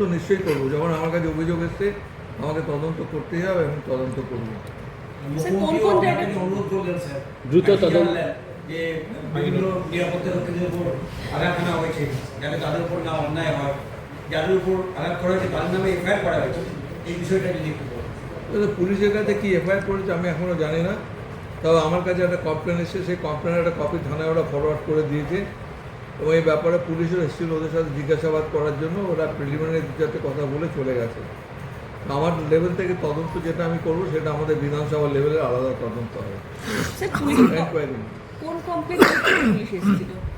তদন্ত নিশ্চয়ই করব। যখন আমার কাছে অভিযোগ এসছে আমাকে তদন্ত করতেই হবে আমি তদন্ত করব। দ্রুত তদন্ত- যে বিভিন্ন নিরাপত্তা রক্ষীদের উপর আঘাত আনা হয়েছে যাতে তাদের উপর না অন্যায় হয় যাদের উপর আঘাত করা হয়েছে তাদের নামে এফআইআর করা হয়েছে এই বিষয়টা যদি একটু বলেন। তাহলে পুলিশের কাছে কি এফআইআর করেছে আমি এখনও জানি না। তবে আমার কাছে একটা কমপ্লেন এসেছে সেই কমপ্লেনের একটা কপি থানায় ওরা ফরওয়ার্ড করে দিয়েছে। এবং এই ব্যাপারে পুলিশও এসেছিল ওদের সাথে জিজ্ঞাসাবাদ করার জন্য ওরা প্রিলিমিনারি দু চারটে কথা বলে চলে গেছে। আমার লেভেল থেকে তদন্ত যেটা আমি করব সেটা আমাদের বিধানসভা লেভেলে আলাদা তদন্ত হবে।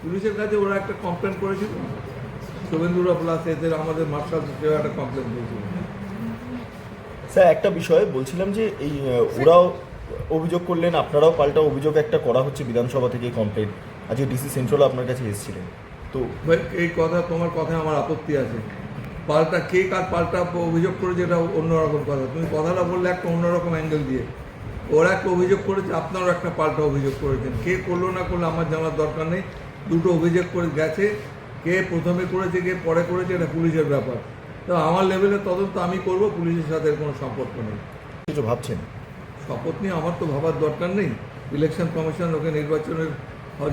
পুলিশের কাছে ওরা একটা কমপ্লেন করেছিল। শুভেন্দুরা প্লাস এদের আমাদের মার্শাল সেও একটা কমপ্লেন দিয়েছিল স্যার একটা বিষয় বলছিলাম যে এই ওরাও অভিযোগ করলেন আপনারাও পাল্টা অভিযোগ একটা করা হচ্ছে বিধানসভা থেকে কমপ্লেন আজকে ডিসি সেন্ট্রাল আপনার কাছে এসেছিলেন। তো ভাই এই কথা তোমার কথায় আমার আপত্তি আছে। পাল্টা কে কার পাল্টা অভিযোগ করেছে এটা অন্যরকম কথা। তুমি কথাটা বললে একটা অন্যরকম অ্যাঙ্গেল দিয়ে। ওরা একটা অভিযোগ করেছে আপনারও একটা পাল্টা অভিযোগ করেছেন। কে করল না করল আমার জানার দরকার নেই। দুটো অভিযোগ করে গেছে। কে প্রথমে করেছে কে পরে করেছে এটা পুলিশের ব্যাপার। তো আমার লেভেলে তদন্ত আমি করব পুলিশের সাথে এর কোনো সম্পর্ক নেই। কিছু ভাবছেন? শপথ নিয়ে আমার তো ভাবার দরকার নেই। ইলেকশন কমিশন ওকে নির্বাচনের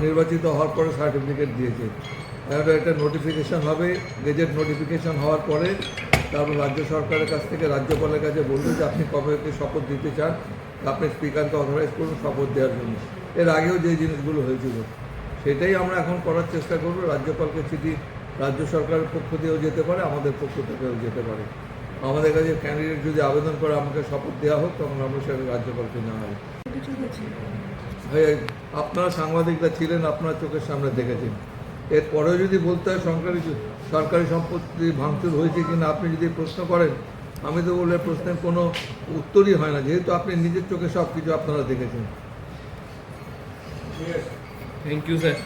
নির্বাচিত হওয়ার পরে সার্টিফিকেট দিয়েছে। একটা নোটিফিকেশন হবে গেজেট নোটিফিকেশন হওয়ার পরে তারপর রাজ্য সরকারের কাছ থেকে রাজ্যপালের কাছে বলবে যে, আপনি কবে শপথ দিতে চান? আপনি স্পিকারকে অথরাইজ করুন শপথ দেওয়ার জন্য। এর আগেও যে জিনিসগুলো হয়েছিল, সেটাই আমরা এখন করার চেষ্টা করব। রাজ্যপালকে চিঠি রাজ্য সরকারের পক্ষ দিয়েও যেতে পারে, আমাদের পক্ষ থেকেও যেতে পারে। আমাদের কাছে ক্যান্ডিডেট যদি আবেদন করে আমাকে শপথ দেওয়া হোক, তখন আমরা সেটা রাজ্যপালকে কিছু হয়েছে? হয়ে আপনারা সাংবাদিকরা ছিলেন, আপনার চোখের সামনে দেখেছেন। এরপরেও যদি বলতে হয় সরকারি সরকারি সম্পত্তি ভাঙচুর হয়েছে কিনা, আপনি যদি প্রশ্ন করেন, আমি তো বললে প্রশ্নের কোনো উত্তরই হয় না, যেহেতু আপনি নিজের চোখে সব কিছু আপনারা দেখেছেন। Thank you sir